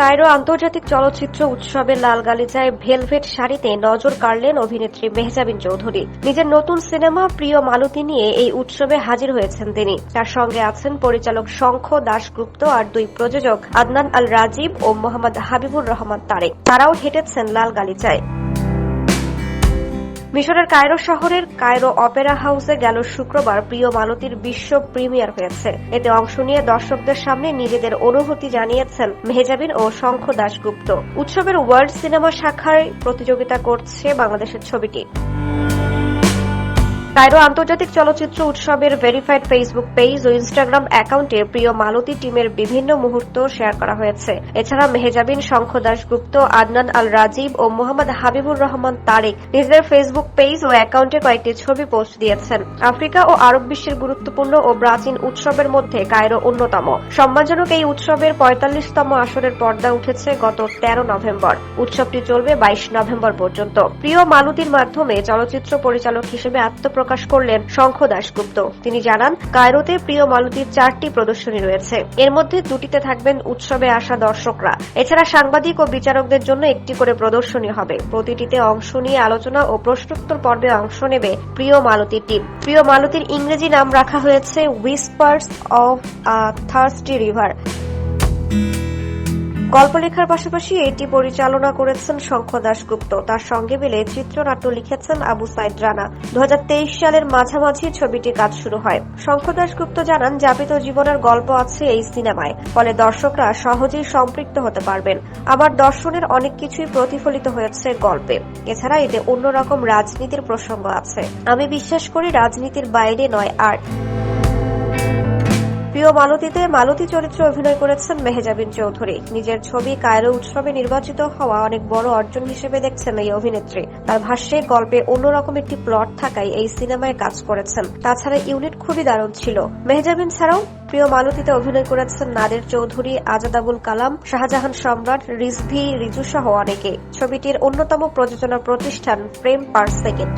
Cairo আন্তর্জাতিক চলচ্চিত্র উৎসবে লাল গালিচায় ভেলভেট শাড়িতে নজর কাড়লেন অভিনেত্রী মেহজাবিন চৌধুরী। নিজের নতুন সিনেমা প্রিয় মালতী নিয়ে এই উৎসবে হাজির হয়েছেন তিনি। তার সঙ্গে আছেন পরিচালক শঙ্খ দাশগুপ্ত আর দুই প্রযোজক আদনান আল রাজীব ও মোহাম্মদ হাবিবুর রহমান তারেক। তারাও হেঁটেছেন লাল গালিচায় মিশরের কায়রো শহরের কায়রো অপেরা হাউসে গেল শুক্রবার প্রিয় মালতীর বিশ্ব প্রিমিয়ার হয়েছে। এতে অংশ নিয়ে দর্শকদের সামনে নিজেদের অনুভূতি জানিয়েছেন মেহজাবিন ও শঙ্খ দাশগুপ্ত। উৎসবের ওয়ার্ল্ড সিনেমা শাখায় প্রতিযোগিতা করছে বাংলাদেশের ছবিটি। কায়রো আন্তর্জাতিক চলচ্চিত্র উৎসবের ভেরিফাইড ফেসবুক পেজ ও ইনস্টাগ্রাম অ্যাকাউন্টে প্রিয় মালতী টিমের বিভিন্ন মুহূর্ত শেয়ার করা হয়েছে। এছাড়া মেহেজাবিন, শঙ্খ দাশগুপ্ত, আদনান আল রাজীব ও মোহাম্মদ হাবিবুর রহমান তারেক নিজেদের ফেসবুক পেজ ও অ্যাকাউন্টে কয়েকটি ছবি পোস্ট দিয়েছেন। আফ্রিকা ও আরব বিশ্বের গুরুত্বপূর্ণ ও প্রাচীন উৎসবের মধ্যে কায়রো অন্যতম। সম্মানজনক এই উৎসবের পঁয়তাল্লিশতম আসরের পর্দা উঠেছে গত তেরো নভেম্বর। উৎসবটি চলবে বাইশ নভেম্বর পর্যন্ত। প্রিয় মালতীর মাধ্যমে চলচ্চিত্র পরিচালক হিসেবে আত্মপ্রকাশ করলেন শঙ্খ দাশগুপ্ত। তিনি জানান, কায়রোতে প্রিয় মালতীর চারটি প্রদর্শনী রয়েছে। এর মধ্যে দুটিতে থাকবেন উৎসবে আসা দর্শকরা। এছাড়া সাংবাদিক ও বিচারকদের জন্য একটি করে প্রদর্শনী হবে। প্রতিটিতে অংশ নিয়ে আলোচনা ও প্রশ্নোত্তর পর্বে অংশ নেবে প্রিয় মালতী টিম। প্রিয় মালতীর ইংরেজি নাম রাখা হয়েছে whispers of a thirsty river গল্প লেখার পাশাপাশি এটি পরিচালনা করেছেন শঙ্খ দাশগুপ্ত। তার সঙ্গে মিলে চিত্রনাট্য লিখেছেন আবু সাইদ রানা। দু হাজার তেইশ সালের মাঝামাঝি ছবিটি কাজ শুরু হয়। শঙ্খ দাশগুপ্ত জানান, যাপিত জীবনের গল্প আছে এই সিনেমায়। ফলে দর্শকরা সহজেই সম্পৃক্ত হতে পারবেন। আবার দর্শনের অনেক কিছুই প্রতিফলিত হয়েছে গল্পে। এছাড়া এতে অন্যরকম রাজনীতির প্রসঙ্গ আছে। আমি বিশ্বাস করি রাজনীতির বাইরে নয় আর্ট প্রিয় মালতীতে মালতী চরিত্রে অভিনয় করেছেন মেহেজাবিন চৌধুরী। নিজের ছবি কায়রো উৎসবে নির্বাচিত হওয়া অনেক বড় অর্জন হিসেবে দেখছেন এই অভিনেত্রী। তার ভাষ্যে, গল্পে অন্যরকম একটি প্লট থাকায় এই সিনেমায় কাজ করেছেন। তাছাড়া ইউনিট খুবই দারুণ ছিল। মেহেজাবিন ছাড়াও প্রিয় মালতীতে অভিনয় করেছেন নাদের চৌধুরী আজাদ আবুল কালাম, শাহজাহান সম্রাট, রিজভি, রিজু সহ অনেকে। ছবিটির অন্যতম প্রযোজনা প্রতিষ্ঠান প্রেম পার সেকেন্ড